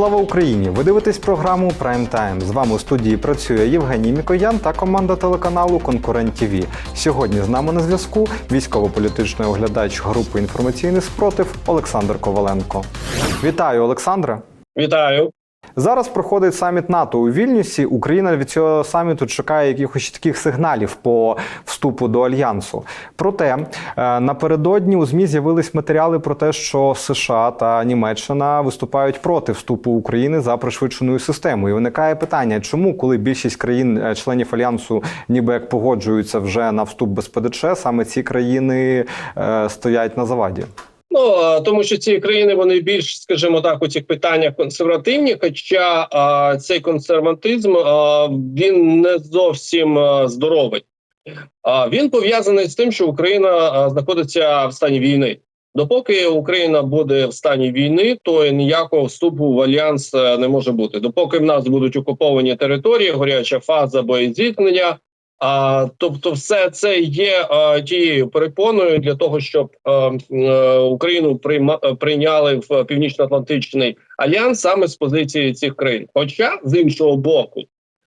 Слава Україні! Ви дивитесь програму Прайм Тайм. З вами у студії працює Євгеній Мікоян та команда телеканалу Конкурент ТВ. Сьогодні з нами на зв'язку військово-політичний оглядач групи інформаційний спротив Олександр Коваленко. Вітаю, Олександре! Вітаю. Зараз проходить саміт НАТО у Вільнюсі. Україна від цього саміту чекає якихось таких сигналів по вступу до альянсу. Проте е, напередодні у змі з'явились матеріали про те, що США та Німеччина виступають проти вступу України за пришвидшеною системою. І виникає питання, чому, коли більшість країн-членів альянсу, ніби як погоджуються вже на вступ без ПДЧ, саме ці країни е, стоять на заваді. Ну тому, що ці країни вони більш, скажімо так, у цих питаннях консервативні. Хоча а, цей консерватизм а, він не зовсім а, здоровий. А він пов'язаний з тим, що Україна знаходиться в стані війни. Допоки Україна буде в стані війни, то ніякого вступу в альянс е, не може бути. Допоки в нас будуть окуповані території, горяча фаза боєзіткнення. А тобто, все це є а, тією перепоною для того, щоб а, е, Україну прийма, прийняли в північно-атлантичний альянс саме з позиції цих країн. Хоча з іншого боку,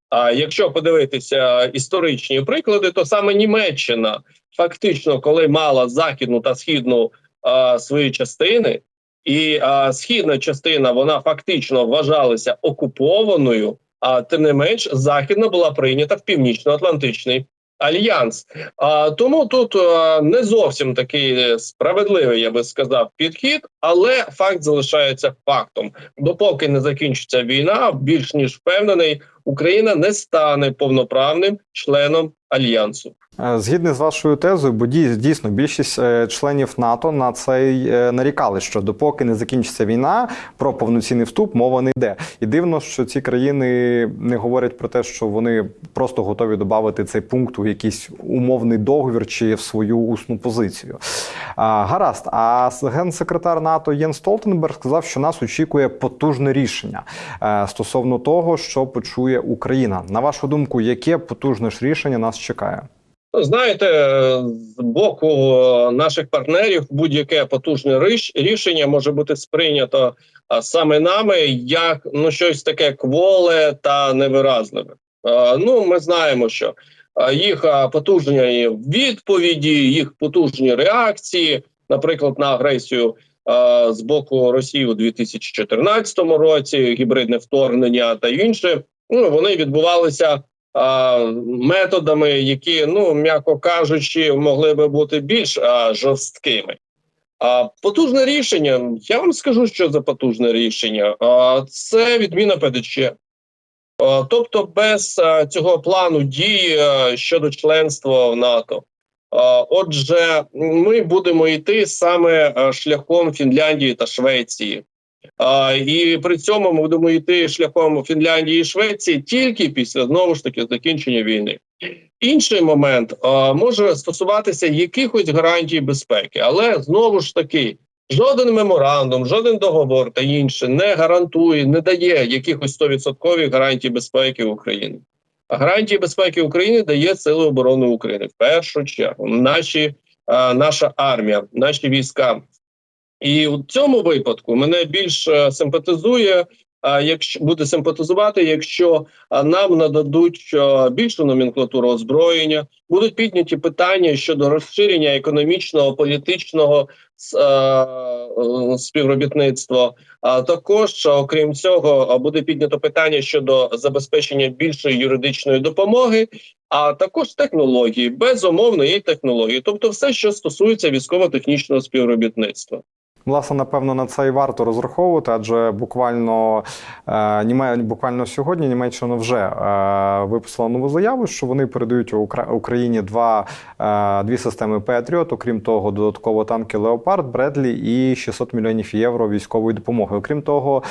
а якщо подивитися історичні приклади, то саме Німеччина фактично, коли мала західну та східну а, свої частини, і а, східна частина вона фактично вважалася окупованою. А тим не менш, західна була прийнята в північно-атлантичний альянс. А тому тут не зовсім такий справедливий, я би сказав, підхід, але факт залишається фактом. Допоки не закінчиться війна, більш ніж впевнений, Україна не стане повноправним членом альянсу. Е, Згідно з вашою тезою, бо дій- дійсно більшість е, членів НАТО на це й е, нарікали, що допоки не закінчиться війна, про повноцінний вступ мова не йде. І дивно, що ці країни не говорять про те, що вони просто готові додати цей пункт у якийсь умовний договір чи в свою усну позицію. А, гаразд, а генсекретар НАТО Єн Столтенберг сказав, що нас очікує потужне рішення стосовно того, що почує Україна. На вашу думку, яке потужне ж рішення нас чекає? Ну, Знаєте, з боку наших партнерів будь-яке потужне рішення може бути сприйнято саме нами як ну щось таке кволе та невиразливе. Ну, ми знаємо, що їх потужні відповіді, їх потужні реакції, наприклад, на агресію з боку Росії у 2014 році, гібридне вторгнення та інше. Ну вони відбувалися методами, які, ну м'яко кажучи, могли би бути більш жорсткими. А потужне рішення. Я вам скажу, що за потужне рішення. Це відміна ПДЧ. Тобто, без цього плану дій щодо членства в НАТО. Отже, ми будемо йти саме шляхом Фінляндії та Швеції. І при цьому ми будемо йти шляхом Фінляндії і Швеції тільки після знову ж таки закінчення війни. Інший момент може стосуватися якихось гарантій безпеки, але знову ж таки жоден меморандум, жоден договор та інше не гарантує, не дає якихось 100% гарантій безпеки України. А гарантії безпеки України дає Сили оборони України в першу чергу. Наші, а, наша армія, наші війська. І у цьому випадку мене більш симпатизує, якщо буде симпатизувати, якщо нам нададуть більшу номенклатуру озброєння, будуть підняті питання щодо розширення економічного, політичного е, співробітництва. А також, окрім цього, буде піднято питання щодо забезпечення більшої юридичної допомоги, а також технології, безумовно, і технології, тобто все, що стосується військово-технічного співробітництва. Власне, напевно, на це і варто розраховувати, адже буквально е, буквально сьогодні Німеччина вже е, випустила нову заяву, що вони передають Укра- Україні два е, дві системи Петріот. Окрім того, додатково танки Леопард, Бредлі і 600 мільйонів євро військової допомоги. Окрім того,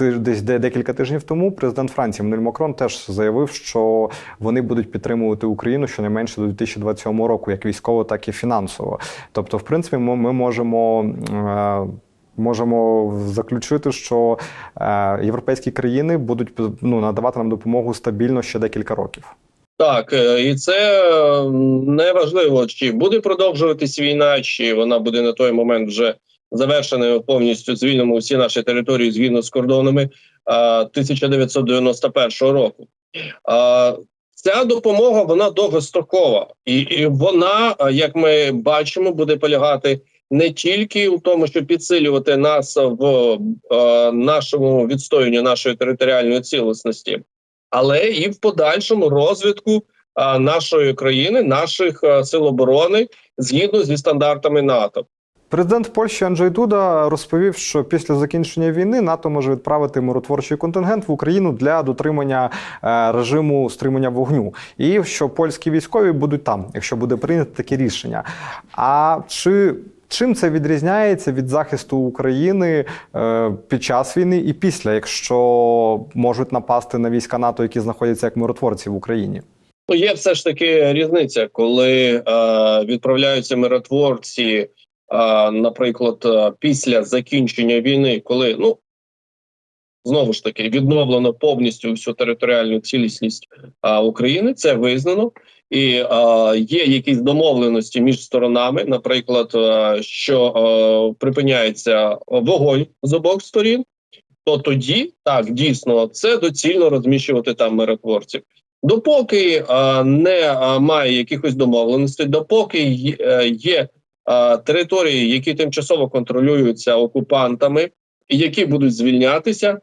десь де- декілька тижнів тому президент Франції Еммануель Макрон теж заявив, що вони будуть підтримувати Україну щонайменше до 2027 року, як військово, так і фінансово. Тобто, в принципі, ми, ми можемо. Е, Можемо заключити, що е, європейські країни будуть ну, надавати нам допомогу стабільно ще декілька років. Так, е, і це не важливо, чи буде продовжуватись війна, чи вона буде на той момент вже завершеними повністю звільнимо всі наші території згідно з кордонами а, 1991 року. Ця допомога вона довгострокова, і вона, як ми бачимо, буде полягати не тільки у тому, щоб підсилювати нас в е, нашому відстоюванні нашої територіальної цілісності, але і в подальшому розвитку е, нашої країни, наших е, сил оборони згідно зі стандартами НАТО. Президент Польщі Анджей Дуда розповів, що після закінчення війни НАТО може відправити миротворчий контингент в Україну для дотримання е, режиму стримання вогню, і що польські військові будуть там, якщо буде прийнято таке рішення. А чи чим це відрізняється від захисту України е, під час війни і після, якщо можуть напасти на війська НАТО, які знаходяться як миротворці в Україні? Ну, є все ж таки різниця, коли е, відправляються миротворці, е, наприклад, е, після закінчення війни, коли ну знову ж таки відновлено повністю всю територіальну цілісність е, України, це визнано. І е, є якісь домовленості між сторонами, наприклад, е, що е, припиняється вогонь з обох сторін, то тоді так дійсно це доцільно розміщувати там миротворців. Допоки е, не е, має якихось домовленостей, допоки є, е, є е, території, які тимчасово контролюються окупантами, і які будуть звільнятися,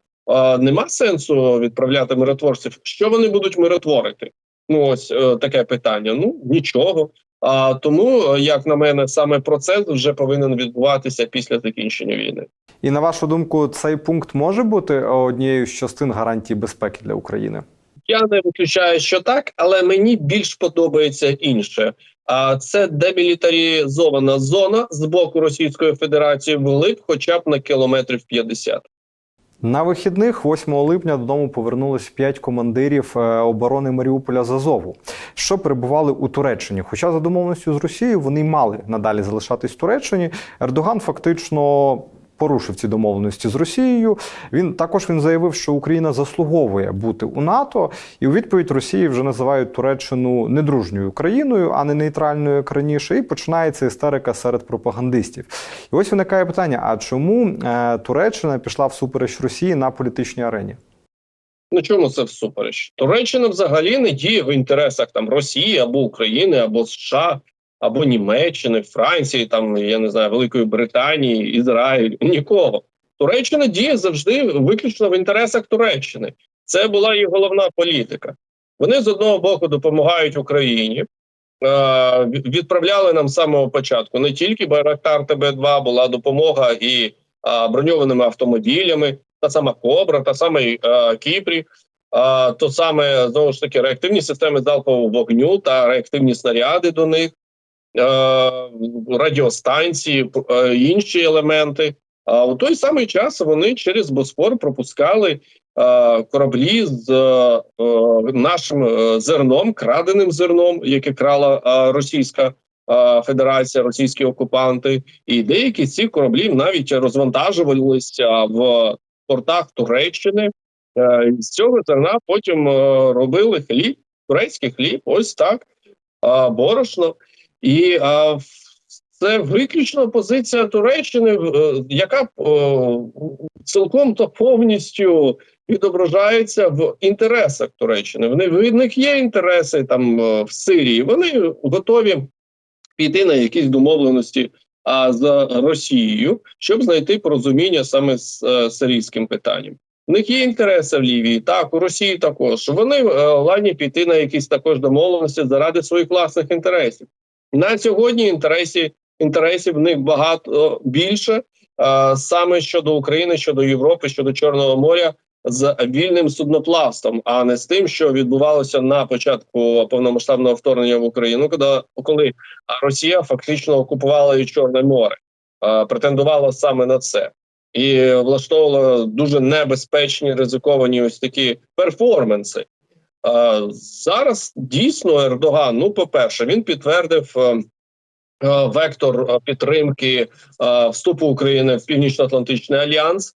нема сенсу відправляти миротворців. Що вони будуть миротворити? Ну ось е, таке питання. Ну нічого. А тому, е, як на мене, саме процес вже повинен відбуватися після закінчення війни. І на вашу думку, цей пункт може бути однією з частин гарантії безпеки для України? Я не виключаю, що так, але мені більш подобається інше. А це демілітарізована зона з боку Російської Федерації вглиб, хоча б на кілометрів 50. На вихідних, 8 липня, додому повернулись п'ять командирів е, оборони Маріуполя з Азову, що перебували у Туреччині. Хоча за домовленістю з Росією вони мали надалі залишатись в Туреччині. Ердоган фактично. Порушив ці домовленості з Росією. Він також він заявив, що Україна заслуговує бути у НАТО, і у відповідь Росії вже називають Туреччину недружньою країною, а не нейтральною як раніше. І починається істерика серед пропагандистів. І ось виникає питання: а чому е, Туреччина пішла всупереч Росії на політичній арені? Ну чому це всупереч? Туреччина взагалі не діє в інтересах там Росії або України, або США, або Німеччини, Франції, там я не знаю, Великої Британії, Ізраїлю. Нікого. Туреччина діє завжди виключно в інтересах Туреччини. Це була її головна політика. Вони з одного боку допомагають Україні. Е, відправляли нам з самого початку не тільки Байрактар ТБ2, була допомога і е, броньованими автомобілями, та сама Кобра, та саме е, Кіпрі, е, то саме знову ж таки реактивні системи залпового вогню та реактивні снаряди до них, радіостанції, е, інші елементи. А у той самий час вони через Босфор пропускали е, кораблі з е, нашим е, зерном, краденим зерном, яке крала е, Російська е, Федерація, російські окупанти, і деякі з цих кораблів навіть розвантажувалися в портах Туреччини. Е, з цього зерна потім е, робили хліб, турецький хліб, ось так, е, борошно. І е, це виключно позиція Туреччини, е, яка е, цілком то повністю відображається в інтересах Туреччини. Вони в них є інтереси там е, в Сирії. Вони готові піти на якісь домовленості а, з Росією, щоб знайти порозуміння саме з е, сирійським питанням. У них є інтереси в Лівії, так у Росії також. Вони ладні піти на якісь також домовленості заради своїх власних інтересів. На сьогодні інтересі інтересів в них багато більше саме щодо України, щодо Європи, щодо Чорного моря з вільним судноплавством, а не з тим, що відбувалося на початку повномасштабного вторгнення в Україну, коли, Росія фактично окупувала і Чорне море, претендувала саме на це. І влаштовувала дуже небезпечні ризиковані ось такі перформанси. Е, зараз дійсно Ердоган. Ну, по-перше, він підтвердив е, е, вектор підтримки вступу України в Північно-Атлантичний альянс.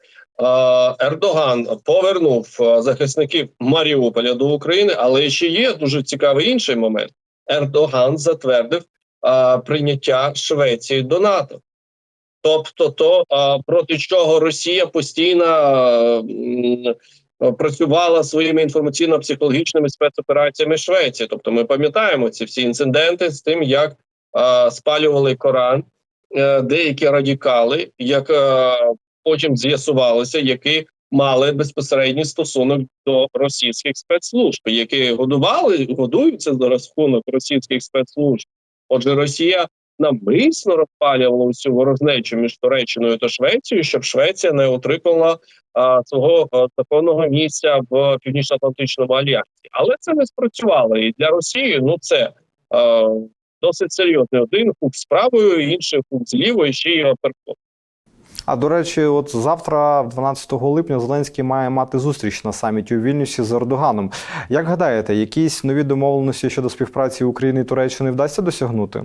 Ердоган повернув захисників Маріуполя до України, але ще є дуже цікавий інший момент. Ердоган затвердив прийняття Швеції до НАТО. тобто то проти чого Росія постійно працювала своїми інформаційно-психологічними спецопераціями Швеції. Тобто, ми пам'ятаємо ці всі інциденти з тим, як а, спалювали Коран е, деякі радикали, як е, потім з'ясувалося, які мали безпосередній стосунок до російських спецслужб, які годували годуються за рахунок російських спецслужб. Отже, Росія навмисно розпалювала усю ворожнечу між Туреччиною та Швецією, щоб Швеція не отримала а, свого законного місця в Північно-Атлантичному альянсі. Але це не спрацювало. І для Росії ну це а, досить серйозний один хук з правою, інший хук з лівою, ще й аперкот. А до речі, от завтра, 12 липня, Зеленський має мати зустріч на саміті у Вільнюсі з Ердоганом. Як гадаєте, якісь нові домовленості щодо співпраці України і Туреччини вдасться досягнути?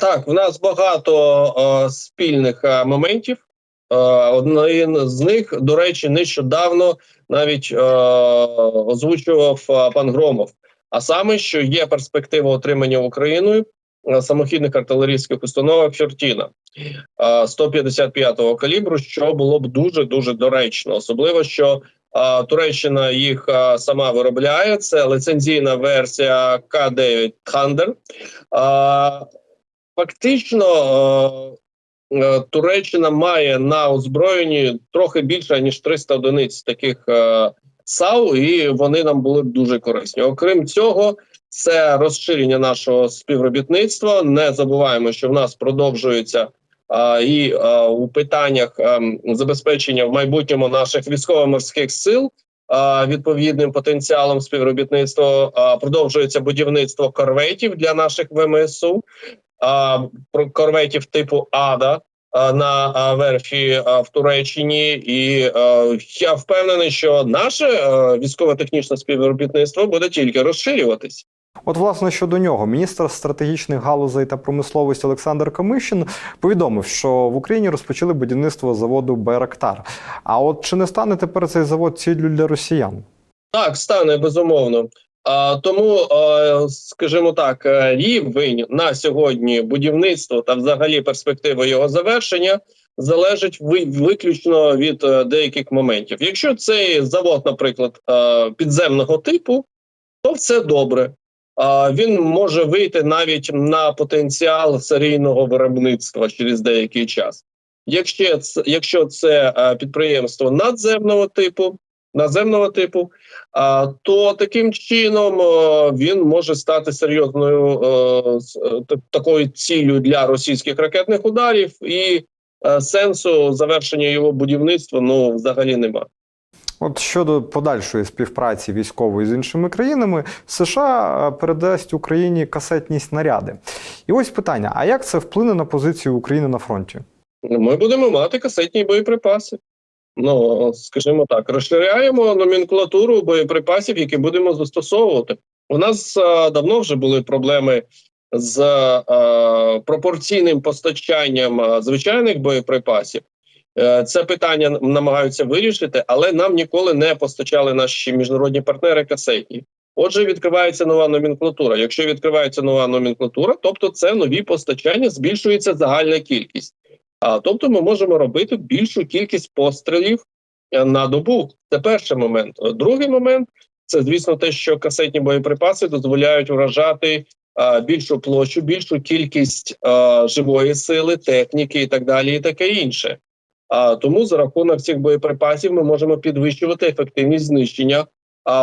Так, в нас багато спільних моментів. Один з них, до речі, нещодавно навіть озвучував пан Громов. А саме, що є перспектива отримання Україною самохідних артилерійських установок Фьортіна а, 155-го калібру, що було б дуже дуже доречно, особливо що. Туреччина їх сама виробляє. Це лицензійна версія К9 Thunder. А, Фактично, е, е, Туреччина має на озброєнні трохи більше ніж 300 одиниць таких е, САУ, і вони нам були б дуже корисні. Окрім цього, це розширення нашого співробітництва. Не забуваємо, що в нас продовжується і у питаннях ем, забезпечення в майбутньому наших військово-морських сил. Відповідним потенціалом співробітництва продовжується будівництво корветів для наших ВМСУ корветів типу Ада на верфі в Туреччині, і я впевнений, що наше військово-технічне співробітництво буде тільки розширюватись. От, власне, щодо нього, міністр стратегічних галузей та промисловості Олександр Камишин повідомив, що в Україні розпочали будівництво заводу Байрактар. А от чи не стане тепер цей завод ціллю для росіян? Так, стане безумовно. А, тому, скажімо так, е, рівень на сьогодні будівництва та взагалі перспектива його завершення залежить ви- виключно від е, деяких моментів. Якщо цей завод, наприклад, е, підземного типу, то все добре. Він може вийти навіть на потенціал серійного виробництва через деякий час. Якщо це, якщо це підприємство надземного типу, наземного типу, то таким чином е, він може стати серйозною е, е, та- такою ціллю для російських ракетних ударів, і сенсу завершення його будівництва ну взагалі немає. От щодо подальшої співпраці військової з іншими країнами, США передасть Україні касетні снаряди. І ось питання: а як це вплине на позицію України на фронті? Ми будемо мати касетні боєприпаси. Ну, скажімо так, розширяємо номенклатуру боєприпасів, які будемо застосовувати. У нас е, давно вже були проблеми з е, пропорційним постачанням е, звичайних боєприпасів. Це питання намагаються вирішити, але нам ніколи не постачали наші міжнародні партнери касетні. Отже, відкривається нова номенклатура. Якщо відкривається нова номенклатура, тобто це нові постачання, збільшується загальна кількість. Тобто, ми можемо робити більшу кількість пострілів е, на добу. Це перший момент. Другий момент це звісно те, що касетні боєприпаси дозволяють вражати більшу площу, більшу кількість живої сили, техніки і так далі, і таке інше. Тому за рахунок цих боєприпасів ми можемо підвищувати ефективність знищення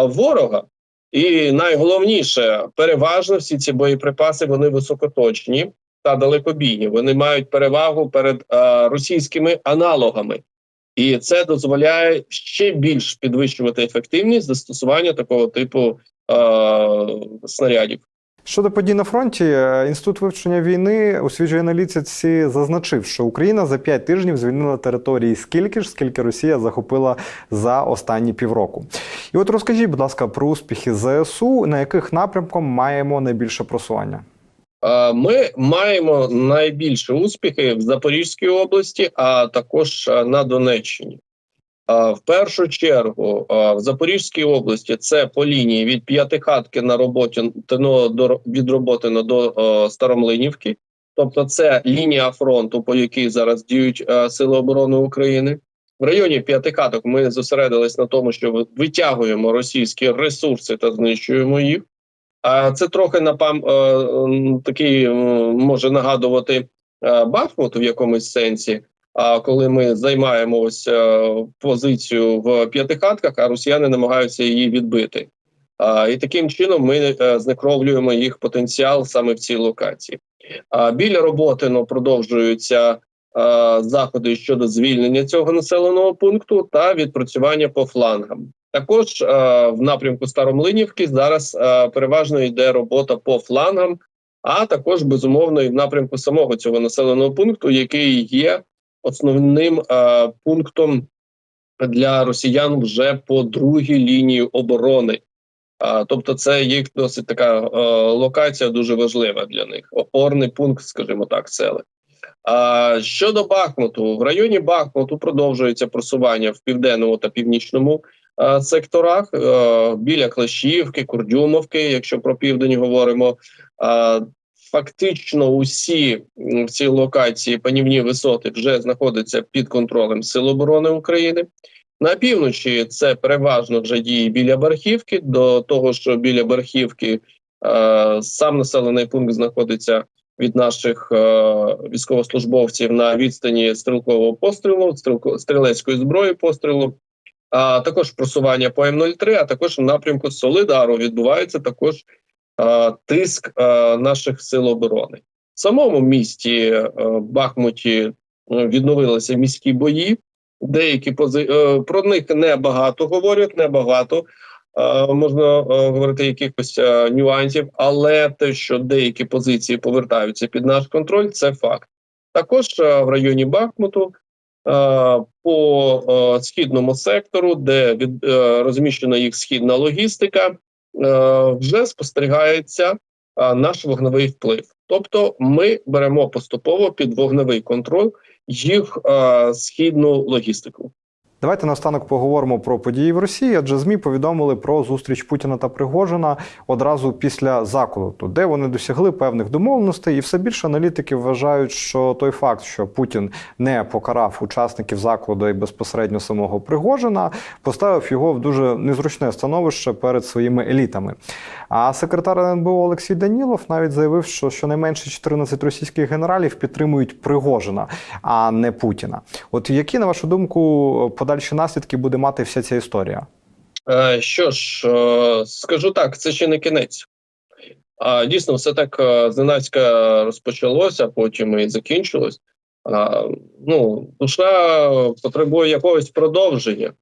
ворога. І найголовніше, переважно всі ці боєприпаси вони високоточні та далекобійні. Вони мають перевагу перед е, російськими аналогами, і це дозволяє ще більш підвищувати ефективність застосування такого типу е, снарядів. Щодо подій на фронті, е, інститут вивчення війни у свіжій аналітиці зазначив, що Україна за 5 тижнів звільнила території скільки ж, скільки Росія захопила за останні півроку. І от розкажіть, будь ласка, про успіхи ЗСУ, на яких напрямком маємо найбільше просування. Е, Ми маємо найбільше успіхи в Запорізькій області, а також е, на Донеччині. Е, В першу чергу в Запорізькій області це по лінії від П'ятихатки на роботі до від Роботина до Старомлинівки. тобто це лінія фронту, по якій зараз діють сили оборони України. В районі п'ятикаток ми зосередились на тому, що витягуємо російські ресурси та знищуємо їх. А це трохи напам е, такий може нагадувати е, Бахмут в якомусь сенсі. А коли ми займаємо ось е, позицію в п'ятихатках, а росіяни намагаються її відбити. А, і таким чином ми знекровлюємо їх потенціал саме в цій локації. А, біля роботи ну, продовжуються е, заходи щодо звільнення цього населеного пункту та відпрацювання по флангам. Також е, в напрямку Старомлинівки зараз е, переважно йде робота по флангам, а також безумовно і в напрямку самого цього населеного пункту, який є основним е, пунктом для росіян вже по другій лінії оборони. Тобто, це їх досить така локація дуже важлива для них. Опорний пункт, скажімо так, сели. А щодо Бахмуту, в районі Бахмуту продовжується просування в південному та північному секторах е, біля Клещівки, Курдюмовки, якщо про південь говоримо. Е, фактично усі в цій локації панівні висоти вже знаходяться під контролем Сил оборони України. На півночі це переважно вже дії біля Бархівки. До того, що біля Бархівки е, сам населений пункт знаходиться від наших е, військовослужбовців на відстані стрілкового пострілу, стрілко, стрілецької зброї пострілу. А також просування по М03, а також в напрямку Солидару відбувається також е, тиск е, наших сил оборони. В самому місті е, Бахмуті е, відновилися міські бої. Деякі пози... е, про них небагато говорять, небагато можна говорити якихось нюансів, але те, що деякі позиції повертаються під наш контроль, це факт. Також в районі Бахмуту по е, східному сектору, де від, е, розміщена їх східна логістика, е, вже спостерігається е, наш вогневий вплив. Тобто, ми беремо поступово під вогневий контроль їх е, східну логістику. Давайте наостанок поговоримо про події в Росії, адже ЗМІ повідомили про зустріч Путіна та Пригожина одразу після заколоту, де вони досягли певних домовленостей, і все більше аналітики вважають, що той факт, що Путін не покарав учасників закладу і безпосередньо самого Пригожина, поставив його в дуже незручне становище перед своїми елітами. А секретар НБО Олексій Данілов навіть заявив, що щонайменше 14 російських генералів підтримують Пригожина, а не Путіна. От які, на вашу думку, подальші наслідки буде мати вся ця історія? Е, що ж, е, скажу так, це ще не кінець. А дійсно, все так е, зненацька розпочалося, потім і закінчилось. А, ну, душа потребує якогось продовження,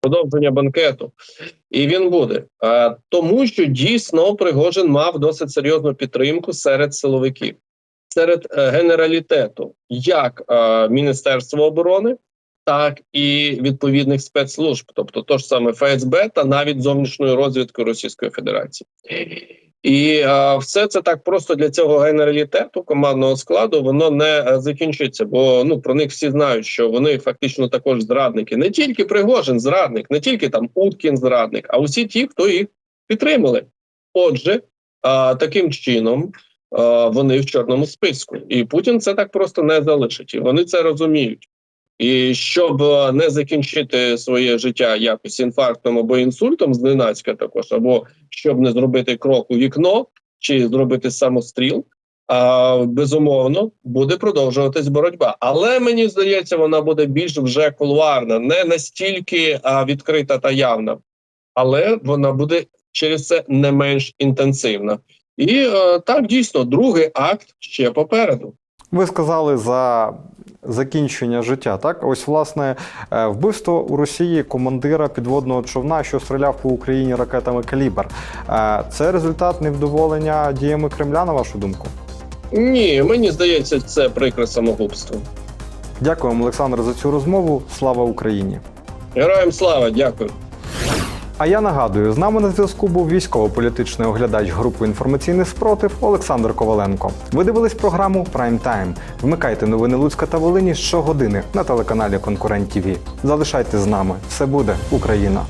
продовження банкету. І він буде. А, тому що дійсно Пригожин мав досить серйозну підтримку серед силовиків, серед генералітету, як е, Міністерства оборони, так і відповідних спецслужб, тобто то ж саме ФСБ та навіть зовнішньої розвідки Російської Федерації. І а, все це так просто для цього генералітету командного складу воно не е, закінчиться, бо ну про них всі знають, що вони фактично також зрадники. Не тільки Пригожин зрадник, не тільки там Уткін зрадник, а усі ті, хто їх підтримали. Отже, а, таким чином а, вони в чорному списку, і Путін це так просто не залишить. І вони це розуміють. І щоб е, не закінчити своє життя якось інфарктом або інсультом зненацька також, або щоб не зробити крок у вікно чи зробити самостріл, а, безумовно буде продовжуватись боротьба. Але мені здається, вона буде більш вже кулуарна, не настільки а, відкрита та явна, але вона буде через це не менш інтенсивна. І е, так дійсно другий акт ще попереду. Ви сказали за закінчення життя. Так, ось власне е, вбивство у Росії командира підводного човна, що стріляв по Україні ракетами Калібр. Е, Це результат невдоволення діями Кремля, на вашу думку? Ні, мені здається, це прикре самогубство. Дякуємо, Олександр, за цю розмову. Слава Україні! Героям слава, дякую. А я нагадую, з нами на зв'язку був військово-політичний оглядач групи інформаційний спротив Олександр Коваленко. Ви дивились програму Прайм Тайм. Вмикайте новини Луцька та Волині щогодини на телеканалі Конкурент ТВ. Залишайтесь з нами. Все буде Україна.